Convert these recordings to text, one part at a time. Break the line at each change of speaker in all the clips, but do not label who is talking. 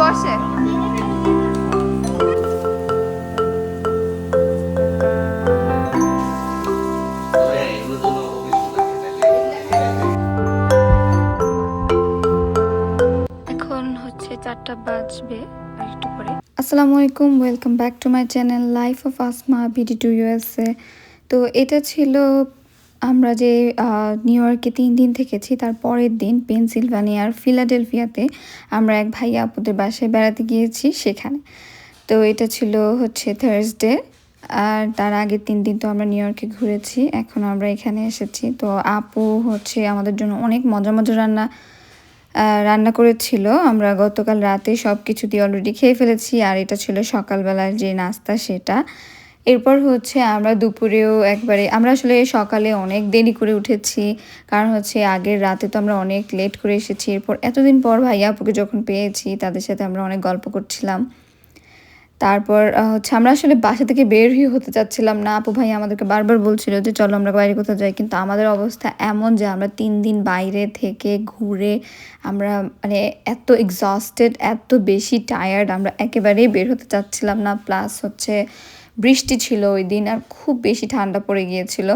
বসে। চারটা বাজবে আসসালামু আলাইকুম welcome back to my channel life of Asma BD to USA তো এটা ছিল আমরা যে নিউ ইয়র্কে তিন দিন থেকেছি, তার পরের দিন পেনসিলভানিয়ার ফিলাডেলফিয়াতে আমরা এক ভাইয়া আপুদের বাসায় বেড়াতে গিয়েছি সেখানে। তো এটা ছিল হচ্ছে থার্সডে আর তার আগের তিন দিন তো আমরা নিউ ইয়র্কে ঘুরেছি, এখন আমরা এখানে এসেছি। তো আপু হচ্ছে আমাদের জন্য অনেক মজা মজা রান্না রান্না করেছিল। আমরা গতকাল রাতে সব কিছু দিয়ে অলরেডি খেয়ে ফেলেছি, আর এটা ছিল সকালবেলার যে নাস্তা সেটা। এরপর হচ্ছে আমরা দুপুরেও একবারে, আমরা আসলে সকালে অনেক দেরি করে উঠেছি, কারণ হচ্ছে আগের রাতে তো আমরা অনেক লেট করে এসেছি। এরপর এতদিন পর ভাইয়া আপুকে যখন পেয়েছি, তাদের সাথে আমরা অনেক গল্প করছিলাম। তারপর হচ্ছে আমরা আসলে বাসা থেকে বের হতে চাচ্ছিলাম না। আপু ভাই আমাদেরকে বারবার বলছিল যে, চলো আমরা বাইরে কোথাও যাই। কিন্তু আমাদের অবস্থা এমন যে, আমরা তিন দিন বাইরে থেকে ঘুরে আমরা মানে এত এক্সস্টেড এত বেশি টায়ার্ড আমরা একেবারেই বের হতে চাচ্ছিলাম না। প্লাস হচ্ছে বৃষ্টি ছিল ওই দিন আর খুব বেশি ঠান্ডা পড়ে গিয়েছিল।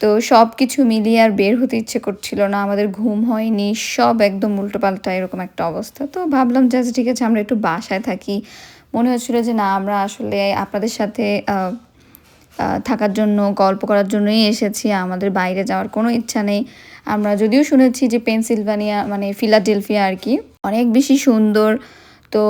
তো সব কিছু মিলিয়ে আর বের হতে ইচ্ছে করছিল না, আমাদের ঘুম হয়নি, সব একদম উল্টোপাল্টা এরকম একটা অবস্থা। তো ভাবলাম যে আচ্ছা ঠিক আছে, আমরা একটু বাসায় থাকি। মনে হচ্ছিল যে না, আমরা আসলে আপনাদের সাথে থাকার জন্য, গল্প করার জন্যই এসেছি, আমাদের বাইরে যাওয়ার কোনো ইচ্ছা নেই। আমরা যদিও শুনেছি যে পেনসিলভানিয়া মানে ফিলাডেলফিয়া আর কি, অনেক বেশি সুন্দর তো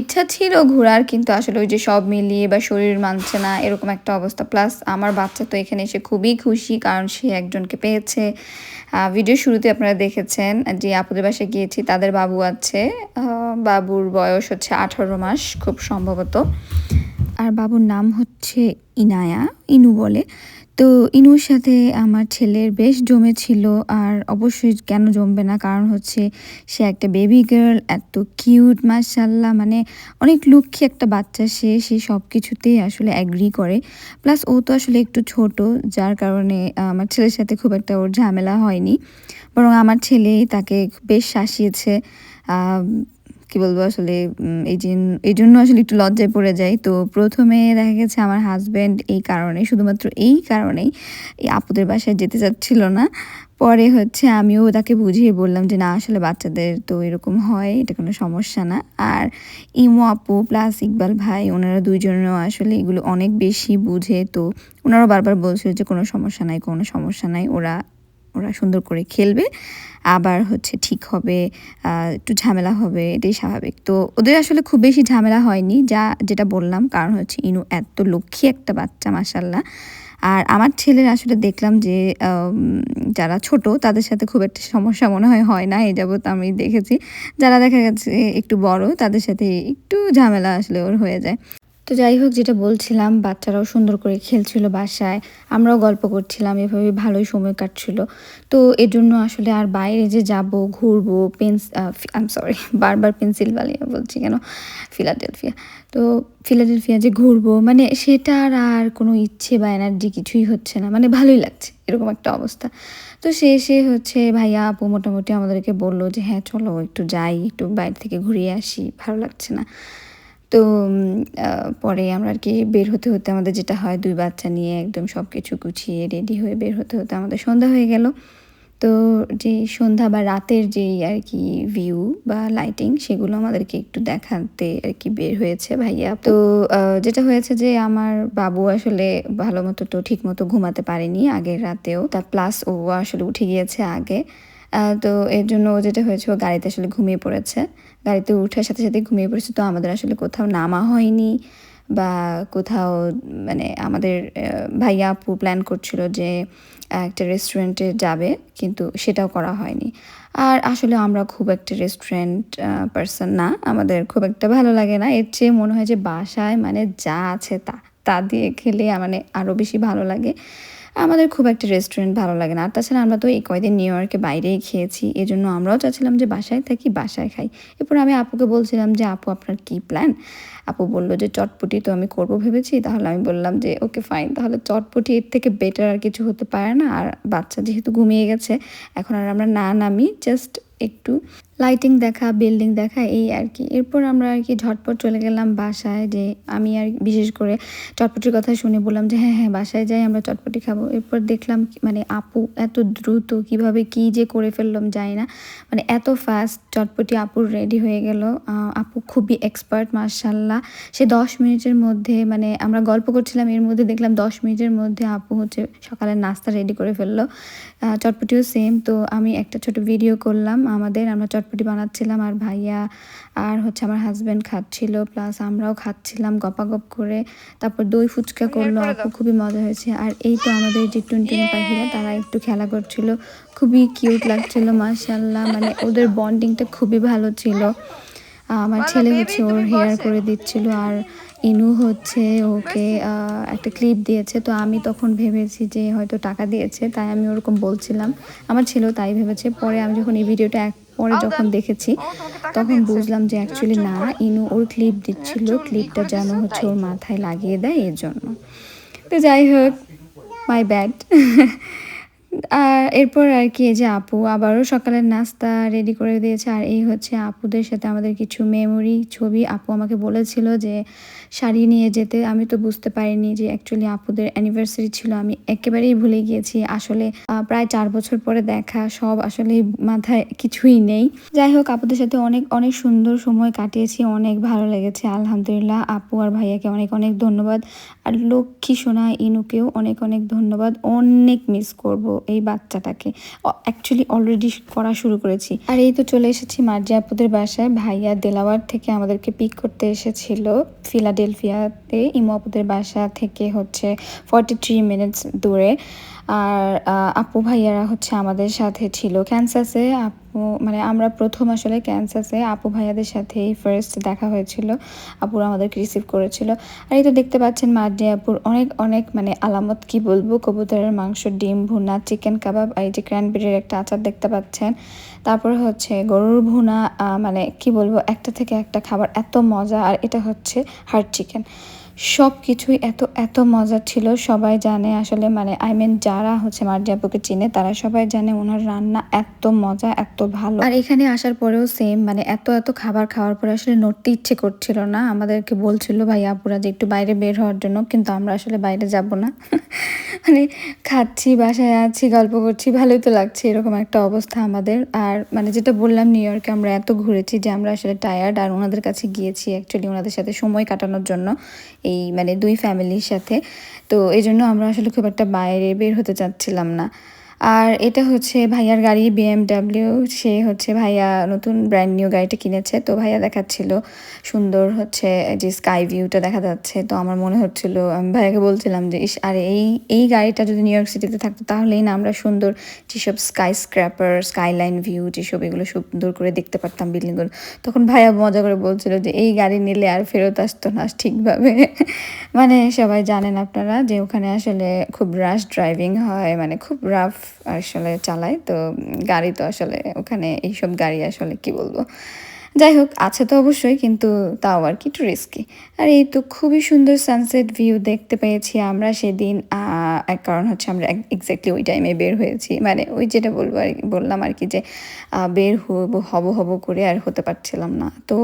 ইচ্ছা ছিল ঘোরার, কিন্তু আসলে ওই যে সব মিলিয়ে বা শরীর মানছে না, এরকম একটা অবস্থা। প্লাস আমার বাচ্চা তো এখানে এসে খুবই খুশি, কারণ সে একজনকে পেয়েছে। ভিডিও শুরুতে আপনারা দেখেছেন যে আপুদের বাসায় গিয়েছি, তাদের বাবু আছে বাবুর বয়স হচ্ছে আঠারো মাস খুব সম্ভবত। আর বাবুর নাম হচ্ছে ইনায়া, ইনু বলে। তো ইনুর সাথে আমার ছেলের বেশ জমেছিল আর অবশ্যই কেন জমবে না? কারণ হচ্ছে সে একটা বেবি গার্ল এত কিউট মার্শাল্লাহ মানে অনেক লক্ষ্মী একটা বাচ্চা সে সে সব কিছুতেই আসলে অ্যাগ্রি করে। প্লাস ও তো আসলে একটু ছোট, যার কারণে আমার ছেলের সাথে খুব একটা ওর ঝামেলা হয়নি। বরং আমার ছেলেই তাকে বেশ শাসিয়েছে। কি বলব আসলে এই এই জন্য আসলে একটু লজ্জায় পড়ে যাই। তো প্রথমে দেখা গেছে আমার হাজব্যান্ড এই কারণে শুধুমাত্র এই কারণেই এই আপুদের বাসায় যেতে চাচ্ছিল না। পরে হচ্ছে আমিও তাকে বুঝিয়ে বললাম যে, না, আসলে বাচ্চাদের তো এরকম হয়, এটা কোনো সমস্যা না। আর ইমো আপু প্লাস ইকবাল ভাই, ওনারা দুইজনেরও আসলে এগুলো অনেক বেশি বুঝে। তো ওনারাও বারবার বলছিল যে, কোনো সমস্যা নাই, কোনো সমস্যা নাই। ওরা ওরা সুন্দর করে খেলবে। আবার হচ্ছে ঠিক হবে একটু ঝামেলা হবে, এটাই স্বাভাবিক। তো ওদের আসলে খুব বেশি ঝামেলা হয়নি, যা যেটা বললাম, কারণ হচ্ছে ইনু এত লক্ষ্মী একটা বাচ্চা মাসাল্লাহ আর আমার ছেলের আসলে দেখলাম যে যারা ছোট, তাদের সাথে খুব একটা সমস্যা মনে হয় হয় না এই যাবৎ আমি দেখেছি। যারা দেখা গেছে একটু বড়, তাদের সাথে একটু ঝামেলা আসলে ওর হয়ে যায়। তো যাই হোক, যেটা বলছিলাম, বাচ্চারাও সুন্দর করে খেলছিল বাসায়, আমরাও গল্প করছিলাম এভাবে ভালোই সময় কাটছিল। তো এর জন্য আসলে আর বাইরে যে যাব, ঘুরবো, পেন্স আম সরি বারবার পেন্সিলভানিয়া বলছি কেন? ফিলাডেলফিয়া। তো ফিলাডেলফিয়া যে ঘুরবো মানে সেটার আর কোনো ইচ্ছে বা এনার্জি কিছুই হচ্ছে না মানে ভালোই লাগছে, এরকম একটা অবস্থা। তো সে এসে হচ্ছে ভাইয়া, আপু মোটামুটি আমাদেরকে বলল যে হ্যাঁ চলো, একটু যাই, একটু বাইরে থেকে ঘুরিয়ে আসি, ভালো লাগছে না। তো পরে আমরা আর কি বের হতে হতে আমাদের যেটা হয়, দুই বাচ্চা নিয়ে একদম সব কিছু গুছিয়ে রেডি হয়ে বের হতে হতে আমাদের সন্ধ্যা হয়ে গেল। তো যে সন্ধ্যা বা রাতের যেই আর কি ভিউ বা লাইটিং সেগুলো আমাদেরকে একটু দেখাতে আর কি বের হয়েছে ভাইয়া। তো যেটা হয়েছে যে আমার বাবু আসলে ভালো মতো তো ঠিক মতো ঘুমাতে পারেনি আগের রাতেও। তা প্লাস ও আসলে উঠে গিয়েছে আগে। তো এর জন্য ও যেটা হয়েছে, ও গাড়িতে আসলে ঘুমিয়ে পড়েছে। গাড়িতে উঠার সাথে সাথে ঘুমিয়ে পড়েছে, তো আমাদের আসলে কোথাও নামা হয়নি বা কোথাও মানে আমাদের ভাইয়া আপু প্ল্যান করছিল যে একটা রেস্টুরেন্টে যাবে, কিন্তু সেটাও করা হয়নি। আর আসলে আমরা খুব একটা রেস্টুরেন্ট পার্সন না, আমাদের খুব একটা ভালো লাগে না। এর চেয়ে মনে হয় যে বাসায় মানে যা আছে তা তা দিয়ে খেলে মানে আরও বেশি ভালো লাগে। আমাদের খুব একটা রেস্টুরেন্ট ভালো লাগে না। আর তাছাড়া আমরা তো এই কয়দিন নিউ ইয়র্কে বাইরেই খেয়েছি, এজন্য জন্য আমরাও চাচ্ছিলাম যে বাসায় থাকি, বাসায় খাই। এরপর আমি আপুকে বলছিলাম যে, আপু, আপনার কি প্ল্যান আপু বলল যে, চটপটি তো আমি করব ভেবেছি। তাহলে আমি বললাম যে, ওকে ফাইন তাহলে চটপটি এর থেকে বেটার আর কিছু হতে পারে না। আর বাচ্চা যেহেতু ঘুমিয়ে গেছে, এখন আর আমরা না নামি জাস্ট একটু লাইটিং দেখা বিল্ডিং দেখা, এই আর কি। এরপর আমরা আর কি ঝটপট চলে গেলাম বাসায় যে আমি আর বিশেষ করে চটপটির কথা শুনে বললাম যে হ্যাঁ হ্যাঁ বাসায় যাই, আমরা চটপটি খাব। এরপর দেখলাম মানে আপু এত দ্রুত কীভাবে কি যে করে ফেললাম যাই না। মানে এত ফাস্ট চটপটি আপুর রেডি হয়ে গেল। আপু খুবই এক্সপার্ট মার্শাল্লাহ সে দশ মিনিটের মধ্যে মানে আমরা গল্প করছিলাম, এর মধ্যে দেখলাম দশ মিনিটের মধ্যে আপু হচ্ছে সকালের নাস্তা রেডি করে ফেলল। চটপটিও সেম তো আমি একটা ছোট ভিডিও করলাম। আমাদের আমরা চটপটি বানাচ্ছিলাম আর ভাইয়া আর হচ্ছে আমার হাজব্যান্ড খাচ্ছিল প্লাস আমরাও খাচ্ছিলাম গপাগপ করে। তারপর দই ফুচকা করল আপু খুবই মজা হয়েছে। আর এই তো আমাদের যে টুনটুন পাখিরা তারা একটু খেলা করছিল খুবই কিউট লাগছিল মার্শাল্লাহ মানে ওদের বন্ডিংটা খুবই ভালো ছিল। আমার ছেলে হচ্ছে ওর হেয়ার করে দিচ্ছিল আর ইনু হচ্ছে ওকে একটা ক্লিপ দিয়েছে। তো আমি তখন ভেবেছি যে হয়তো টাকা দিয়েছে, তাই আমি ওরকম বলছিলাম। আমার ছেলেও তাই ভেবেছে। পরে আমি যখন এই ভিডিওটা এক, পরে যখন দেখেছি, তখন বুঝলাম যে অ্যাকচুয়ালি না, ইনু ওর ক্লিপ দিচ্ছিল। ক্লিপটা যেন হচ্ছে ওর মাথায় লাগিয়ে দেয় এর জন্য তো যাই হোক মাই ব্যাড এরপর আর কি যে আপু আবারও সকালের নাস্তা রেডি করে দিয়েছে। আর এই হচ্ছে আপুদের সাথে আমাদের কিছু মেমোরি ছবি। আপু আমাকে বলেছিল যে শাড়ি নিয়ে যেতে। আমি তো বুঝতে পারিনি যে অ্যাকচুয়ালি আপুদের অ্যানিভার্সারি ছিল। আমি একেবারেই ভুলে গিয়েছি। আসলে প্রায় চার বছর পরে দেখা। সব আসলে মাথায় কিছুই নেই। যাই হোক, আপুদের সাথে অনেক অনেক সুন্দর সময় কাটিয়েছি। অনেক ভালো লেগেছে। আলহামদুলিল্লাহ। আপু আর ভাইয়াকে অনেক অনেক ধন্যবাদ। আর লক্ষ্মী, সোনা, ইনুকেও অনেক অনেক ধন্যবাদ। অনেক মিস করব এই বাচ্চাটাকে। অ্যাকচুয়ালি অলরেডি করা শুরু করেছি। আর এই তো চলে এসেছি মার্জিয়াপুদের বাসায়। ভাইয়া দেলাওয়ার থেকে আমাদেরকে পিক করতে এসেছিল। ফিলাডেলফিয়াতে ইমো বাসা থেকে হচ্ছে ফর্টি থ্রি মিনিটস দূরে। আর আপু ভাইয়ারা হচ্ছে আমাদের সাথে ছিল ক্যান্সাসে। আপু মানে আমরা প্রথম আসলে ক্যান্সাসে আপু ভাইয়াদের সাথেই ফার্স্ট দেখা হয়েছিল। আপুরা আমাদেরকে রিসিভ করেছিল। আর এই তো দেখতে পাচ্ছেন মার্ডি আপুর অনেক অনেক মানে আলামত, কি বলব? কবুতরের মাংস, ডিম, ভুনা চিকেন কাবাব আর এই যে ক্র্যানবেরির একটা আচার দেখতে পাচ্ছেন। তারপরে হচ্ছে গরুর ভুনা মানে কি বলব? একটা থেকে একটা খাবার এত মজা। আর এটা হচ্ছে হার্ড চিকেন সব কিছুই এত এত মজার ছিল, সবাই জানে আসলে মানে আই মিন যারা হচ্ছে মার্জিয়াপুকে চিনে, তারা সবাই জানে ওনার রান্না এত মজা, এত ভালো। আর এখানে আসার পরেও সেম মানে এত এত খাবার খাওয়ার পরে আসলে নড়তে ইচ্ছে করছিল না। আমাদেরকে বলছিল, ভাই আপুরা যে একটু বাইরে বের হওয়ার জন্য, কিন্তু আমরা আসলে বাইরে যাব না। মানে খাচ্ছি, বাসায় আছি, গল্প করছি, ভালোই তো লাগছে, এরকম একটা অবস্থা আমাদের। আর মানে যেটা বললাম নিউ ইয়র্কে আমরা এত ঘুরেছি যে আমরা আসলে টায়ার্ড আর ওনাদের কাছে গিয়েছি অ্যাকচুয়ালি ওনাদের সাথে সময় কাটানোর জন্য। এই মানে দুই ফ্যামিলির সাথে। তো এই জন্য আমরা আসলে খুব একটা বাইরে বের হতে চাচ্ছিলাম না। আর এটা হচ্ছে ভাইয়ার গাড়ি বিএমডাব্লিউ সে হচ্ছে ভাইয়া নতুন ব্র্যান্ড নিউ গাড়িটা কিনেছে। তো ভাইয়া দেখাচ্ছিল সুন্দর হচ্ছে যে স্কাই ভিউটা দেখা যাচ্ছে। তো আমার মনে হচ্ছিল, আমি ভাইয়াকে বলছিলাম যে, ইস, আর এই এই গাড়িটা যদি নিউ ইয়র্ক সিটিতে থাকতো, তাহলেই না আমরা সুন্দর যেসব স্কাই স্ক্র্যাপার স্কাইলাইন ভিউ যেসব এগুলো সুন্দর করে দেখতে পারতাম বিল্ডিংগুলো তখন ভাইয়া মজা করে বলছিল যে, এই গাড়ি নিলে আর ফেরত আসতো না ঠিকভাবে। মানে সবাই জানেন আপনারা যে ওখানে আসলে খুব রাশ ড্রাইভিং হয় মানে খুব রাফ আসলে চালায় তো গাড়ি তো আসলে ওখানে এইসব গাড়ি আসলে কি বলব? যাই হোক আছে তো অবশ্যই, কিন্তু তাও আর কি একটু রিস্কি আর এই তো খুবই সুন্দর সানসেট ভিউ দেখতে পেয়েছি আমরা সেদিন এক কারণ হচ্ছে আমরা এক্স্যাক্টলি ওই টাইমে বের হয়েছি। মানে ওই যেটা বলব আর বললাম আর কি যে বের হব হব হব করে আর হতে পারছিলাম না। তো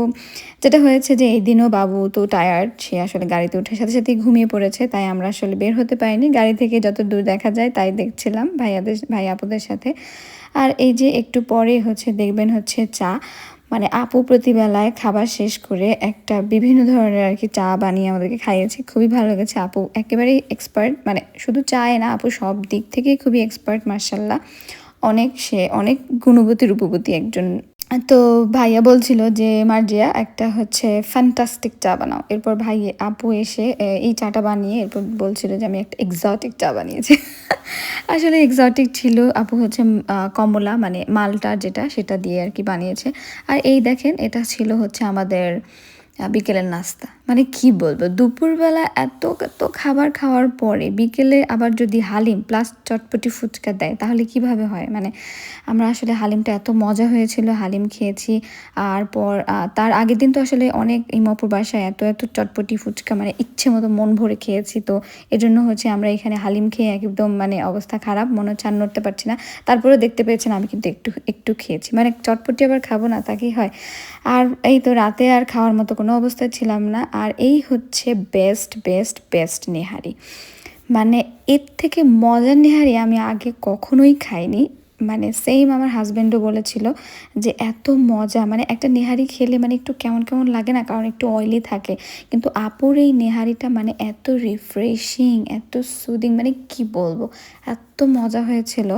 যেটা হয়েছে যে এই দিনও বাবু তো টায়ার্ড সে আসলে গাড়িতে উঠে সাথে সাথে ঘুমিয়ে পড়েছে, তাই আমরা আসলে বের হতে পারিনি। গাড়ি থেকে যত দূর দেখা যায়, তাই দেখছিলাম ভাইয়াদের, ভাই আপুদের সাথে। আর এই যে একটু পরে হচ্ছে, দেখবেন হচ্ছে চা মানে আপু প্রতিবেলায় খাবার শেষ করে একটা বিভিন্ন ধরনের আর কি চা বানিয়ে আমাদেরকে খাইয়েছে। খুবই ভালো লেগেছে আপু। একেবারেই এক্সপার্ট মানে শুধু চায় না, আপু সব দিক থেকেই খুবই এক্সপার্ট মার্শাল্লাহ অনেক সে, অনেক গুণবতী রূপবতী একজন তো ভাইয়া বলছিল যে, মার্জিয়া, একটা হচ্ছে ফ্যান্টাস্টিক চা বানাও। এরপর ভাই আপু এসে এই চাটা বানিয়ে এরপর বলছিল যে, আমি একটা এক্সটিক চা বানিয়েছি। আসলে এক্সটিক ছিল আপু হচ্ছে কমলা মানে মালটা যেটা, সেটা দিয়ে আর কি বানিয়েছে। আর এই দেখেন, এটা ছিল হচ্ছে আমাদের বিকেলের নাস্তা। মানে কি বলব, দুপুরবেলা এত এত খাবার খাওয়ার পরে বিকেলে আবার যদি হালিম প্লাস চটপটি ফুচকা দেয়, তাহলে কীভাবে হয়? মানে আমরা আসলে হালিমটা এত মজা হয়েছিল, হালিম খেয়েছি। আর পর তার আগের দিন তো আসলে অনেক ইমাপুর বাসায় এত এত চটপটি ফুচকা মানে ইচ্ছে মতো মন ভরে খেয়েছি। তো এজন্য হচ্ছে আমরা এখানে হালিম খেয়ে একদম মানে অবস্থা খারাপ, মনে হচ্ছে আর নড়তে পারছি না। তারপরে দেখতে পেয়েছেন আমি কিন্তু একটু একটু খেয়েছি। মানে চটপটি আবার খাব না, তা কি হয়? আর এই তো রাতে আর খাওয়ার মতো কোনো অবস্থায় ছিলাম না, আর এই হচ্ছে বেস্ট বেস্ট বেস্ট নেহারি। মানে এর থেকে মজার নেহারি আমি আগে কখনোই খাইনি। মানে সেম আমার হাজব্যান্ডও বলেছিল যে এত মজা মানে একটা নেহারি খেলে মানে একটু কেমন কেমন লাগে না, কারণ একটু অয়েলি থাকে। কিন্তু আপুর এই নেহারিটা মানে এত রিফ্রেশিং এত সুদিং মানে কি বলব, এত মজা হয়েছিল।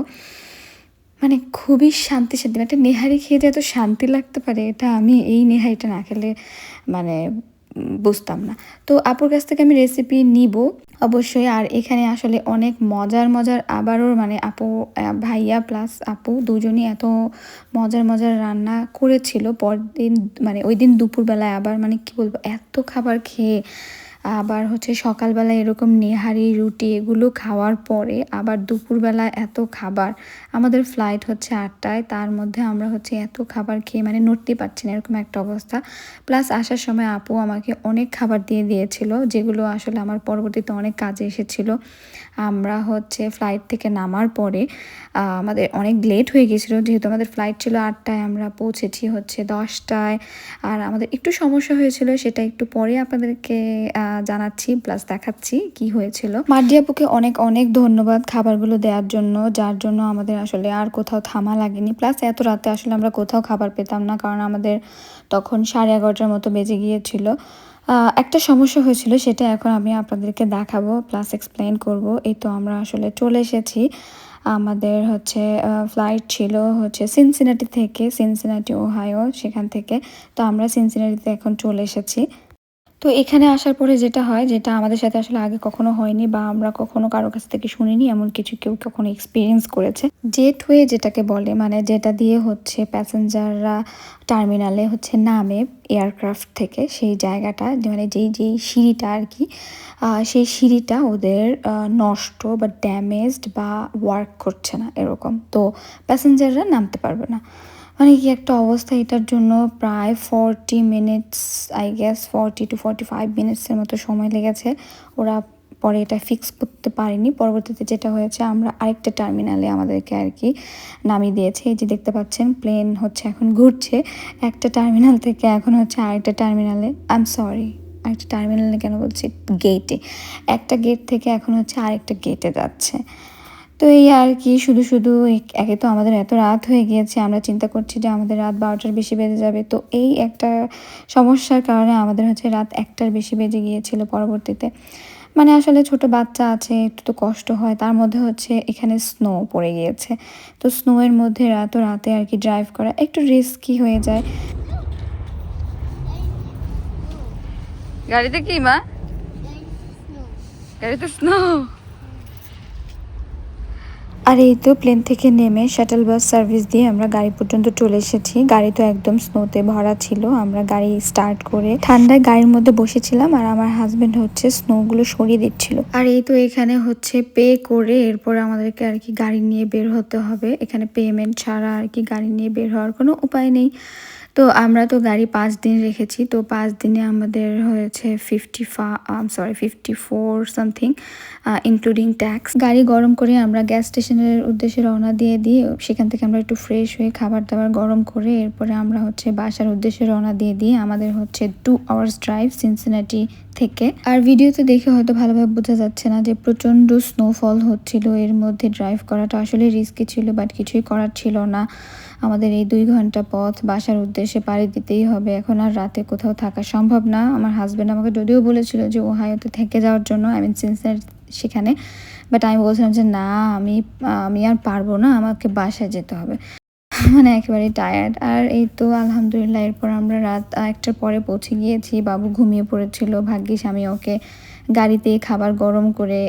মানে খুবই শান্তি শান্তি মানে একটা নেহারি খেয়ে যে এত শান্তি লাগতে পারে, এটা আমি এই নেহারিটা না খেলে মানে বুঝতাম না। তো আপুর কাছ থেকে আমি রেসিপি নিব, অবশ্যই। আর এখানে আসলে অনেক মজার মজার আবারও মানে আপু ভাইয়া প্লাস আপু দুজনই এত মজার মজার রান্না করেছিল। পরদিন মানে ওই দিন দুপুরবেলায় আবার মানে কি বলব, এত খাবার খেয়ে আবার হচ্ছে সকালবেলা এরকম নেহারি, রুটি এগুলো খাওয়ার পরে আবার দুপুরবেলা এত খাবার। আমাদের ফ্লাইট হচ্ছে আটটায়, তার মধ্যে আমরা হচ্ছে এত খাবার খেয়ে মানে নড়তে পারছি না, এরকম একটা অবস্থা। প্লাস আসার সময় আপু আমাকে অনেক খাবার দিয়ে দিয়েছিল, যেগুলো আসলে আমার পরবর্তীতে অনেক কাজে এসেছিল। আমরা হচ্ছে ফ্লাইট থেকে নামার পরে আমাদের অনেক লেট হয়ে গেছিল যেহেতু আমাদের ফ্লাইট ছিল আটটায়, আমরা পৌঁছেছি হচ্ছে দশটায়। আর আমাদের একটু সমস্যা হয়েছিল, সেটা একটু পরে আপনাদেরকে জানাচ্ছি প্লাস দেখাচ্ছি কি হয়েছিল। মার্ডিয়াপুকে অনেক অনেক ধন্যবাদ খাবারগুলো দেওয়ার জন্য, যার জন্য আমাদের আসলে আর কোথাও থামা লাগেনি। প্লাস এত রাতে আসলে আমরা কোথাও খাবার পেতাম না, কারণ আমাদের তখন সাড়ে এগারোটার মতো বেজে গিয়েছিল। একটা সমস্যা হয়েছিল, সেটা এখন আমি আপনাদেরকে দেখাবো প্লাস এক্সপ্লেন করব। এই তো আমরা আসলে চলে এসেছি। আমাদের হচ্ছে ফ্লাইট ছিল হচ্ছে সিনসিনাটি থেকে সিনসিনাটি ওহায়ো সেখান থেকে। তো আমরা সিনসিনাটিতে এখন চলে এসেছি। তো এখানে আসার পরে যেটা হয়, যেটা আমাদের সাথে আসলে আগে কখনো হয়নি বা আমরা কখনো কারও কাছ থেকে শুনিনি, এমন কিছু কেউ কখনো এক্সপিরিয়েন্স করেছে। জেট ওয়ে যেটাকে বলে মানে যেটা দিয়ে হচ্ছে প্যাসেঞ্জাররা টার্মিনালে হচ্ছে নামে এয়ারক্রাফট থেকে সেই জায়গাটা মানে যেই যেই সিঁড়িটা আর কি সেই সিঁড়িটা ওদের নষ্ট বা ড্যামেজড বা ওয়ার্ক করছে না এরকম। তো প্যাসেঞ্জাররা নামতে পারবে না। মানে কি একটা অবস্থা এটার জন্য প্রায় forty minutes I guess forty to forty five মিনিটসের মতো সময় লেগেছে। ওরা পরে এটা ফিক্স করতে পারেনি। পরবর্তীতে যেটা হয়েছে, আমরা আরেকটা টার্মিনালে আমাদেরকে আর কি নামিয়ে দিয়েছে। এই যে দেখতে পাচ্ছেন প্লেন হচ্ছে এখন ঘুরছে। একটা টার্মিনাল থেকে এখন হচ্ছে আরেকটা টার্মিনালে আই এম সরি আরেকটা টার্মিনালে কেন বলছি? গেটে একটা গেট থেকে এখন হচ্ছে আরেকটা গেটে যাচ্ছে। তো এই আর কি শুধু শুধু একে তো আমাদের এত রাত হয়ে গিয়েছে আমরা চিন্তা করছি যে আমাদের রাত বারোটার বেশি বেজে যাবে। তো এই একটা সমস্যার কারণে আমাদের হচ্ছে রাত একটার বেশি বেজে গিয়েছিল পরবর্তীতে। মানে আসলে ছোট বাচ্চা আছে একটু তো কষ্ট হয় তার মধ্যে হচ্ছে এখানে স্নো পড়ে গিয়েছে। তো স্নোয়ের মধ্যে রাত রাতে আর কি ড্রাইভ করা একটু রিস্কি হয়ে যায়। গাড়িতে কি মা? গাড়িতে স্নো আর এই তো প্লেন থেকে নেমে শাটল বাস সার্ভিস দিয়ে আমরা গাড়ি পর্যন্ত চলে এসেছি। গাড়ি তো একদম স্নোতে ভরা ছিল। আমরা গাড়ি স্টার্ট করে ঠান্ডায় গাড়ির মধ্যে বসেছিলাম আর আমার হাজবেন্ড হচ্ছে স্নোগুলো সরিয়ে দিচ্ছিল। আর এই তো এখানে হচ্ছে পে করে এরপর আমাদেরকে আর কি গাড়ি নিয়ে বের হতে হবে। এখানে পেমেন্ট ছাড়া আর কি গাড়ি নিয়ে বের হওয়ার কোনো উপায় নেই। তো আমরা তো গাড়ি পাঁচ দিন রেখেছি, তো পাঁচ দিনে আমাদের হয়েছে fifty fif sorry fifty four something including tax গাড়ি গরম করে আমরা গ্যাস স্টেশনের উদ্দেশ্যে রওনা দিয়ে দিই সেখান থেকে আমরা একটু ফ্রেশ হয়ে খাবার দাবার গরম করে এরপরে আমরা হচ্ছে বাসার উদ্দেশ্যে রওনা দিয়ে দিই আমাদের হচ্ছে টু আওয়ার্স ড্রাইভ সিনসিনাটি থেকে। আর ভিডিওতে দেখে হয়তো ভালোভাবে বোঝা যাচ্ছে না যে প্রচণ্ড স্নোফল হচ্ছিল, এর মধ্যে ড্রাইভ করাটা আসলে রিস্কি ছিল বাট কিছুই করার ছিল না। আমাদের এই দুই ঘণ্টা পথ বাসার উদ্দেশ্যে পাড়ি দিতেই হবে। এখন আর রাতে কোথাও থাকা সম্ভব না। আমার হাজব্যান্ড আমাকে যদিও বলেছিল যে ওহাইওতে থেকে যাওয়ার জন্য আই মিন সেখানে। বাট আমি বলছিলাম যে, না, আমি আমি আর পারব না, আমাকে বাসায় যেতে হবে। মানে একেবারে টায়ার্ড আর এই তো আলহামদুলিল্লাহ, এরপর আমরা রাত একটার পরে পৌঁছে গিয়েছি। বাবু ঘুমিয়ে পড়েছিল। ভাগ্যিস আমি ওকে গাড়িতে খাবার গরম করে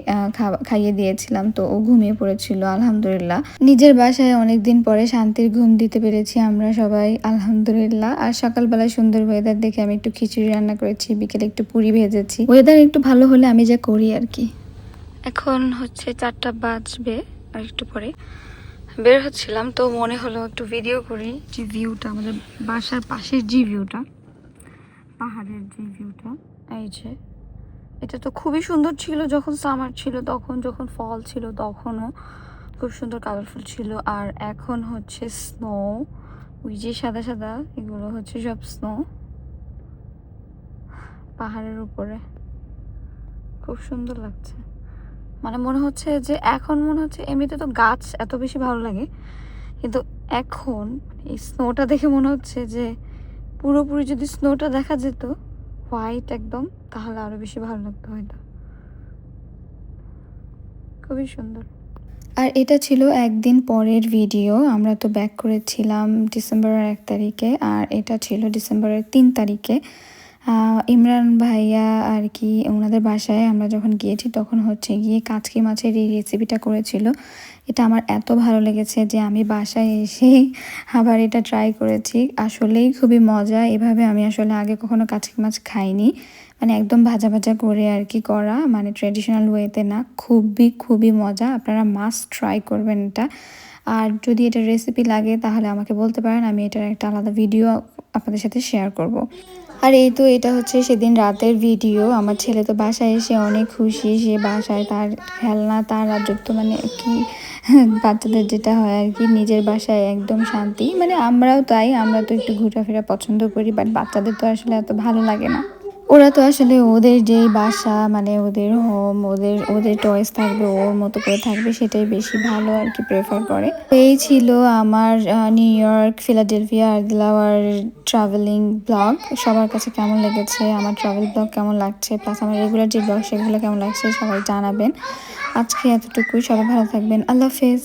খাইয়ে দিয়েছিলাম, তো ও ঘুমিয়ে পড়েছিল, আলহামদুলিল্লাহ। নিজের বাসায় অনেকদিন পরে শান্তির ঘুম দিতে পেরেছি আমরা সবাই, আলহামদুলিল্লাহ। আর সকালবেলা সুন্দর ওয়েদার দেখে আমি একটু খিচুড়ি রান্না করেছি, বিকেলে একটু পুরি ভেজেছি। ওয়েদার একটু ভালো হলে আমি যা করি আর কি। এখন হচ্ছে চারটা বাজবে, আর একটু পরে বের হচ্ছিলাম, তো মনে হলো একটু ভিডিও করি। যে ভিউটা আমাদের বাসার পাশের যে ভিউটা পাহাড়ের যে ভিউটা এই যে। এটা তো খুবই সুন্দর ছিল যখন সামার ছিল, তখন যখন ফল ছিল, তখনও খুব সুন্দর কালারফুল ছিল। আর এখন হচ্ছে স্নো ওই যে সাদা সাদা, এগুলো হচ্ছে সব স্নো পাহাড়ের উপরে। খুব সুন্দর লাগছে। মানে মনে হচ্ছে যে এখন মনে হচ্ছে এমনিতে তো গাছ এত বেশি ভালো লাগে, কিন্তু এখন এই স্নোটা দেখে মনে হচ্ছে যে পুরোপুরি যদি স্নোটা দেখা যেত হোয়াইট একদম, তাহলে আরও বেশি ভালো লাগতো হয়তো। খুবই সুন্দর। আর এটা ছিল একদিন পরের ভিডিও আমরা তো ব্যাক করেছিলাম ডিসেম্বরের এক তারিখে, আর এটা ছিল ডিসেম্বরের তিন তারিখে। ইমরান ভাইয়া আর কি, ওনাদের বাসায় আমরা যখন গিয়েছি তখন হচ্ছে গিয়ে কাচকি মাছের এই রেসিপিটা করেছিল। এটা আমার এত ভালো লেগেছে যে আমি বাসায় এসেই আবার এটা ট্রাই করেছি। আসলেই খুবই মজা, এভাবে আমি আসলে আগে কখনো কাচকি মাছ খাইনি। মানে একদম ভাজা ভাজা করে আর কি করা মানে ট্রেডিশনাল ওয়েতে না, খুবই খুবই মজা, আপনারা মাস্ট ট্রাই করবেন এটা। আর যদি এটা রেসিপি লাগে তাহলে আমাকে বলতে পারেন, আমি এটার একটা আলাদা ভিডিও আপনাদের সাথে শেয়ার করব। আর এই তো এটা হচ্ছে সেদিন রাতের ভিডিও। আমার ছেলে তো বাসায় এসে অনেক খুশি, সে বাসায় তার খেলনা, তার রাজত্ব মানে কি, বাচ্চাদের যেটা হয় আর কি, নিজের বাসায় একদম শান্তি। মানে আমরাও তাই, আমরা তো একটু ঘোরাফেরা পছন্দ করি বাট বাচ্চাদের তো আসলে এত ভালো লাগে না। ওরা তো আসলে ওদের যেই বাসা মানে ওদের হোম ওদের ওদের টয়েস থাকবে, ওর মতো করে থাকবে, সেটাই বেশি ভালো আর কি প্রেফার করে। এই ছিল আমার নিউ ইয়র্ক ফিলাডেলফিয়া আর দিলাওয়ার ট্রাভেলিং ব্লগ সবার কাছে কেমন লেগেছে, আমার ট্রাভেল ব্লগ কেমন লাগছে প্লাস আমার রেগুলার যে ব্লগ সেগুলো কেমন লাগছে সবাই জানাবেন। আজকে এতটুকুই, সবাই ভালো থাকবেন। আল্লাহ হাফেজ।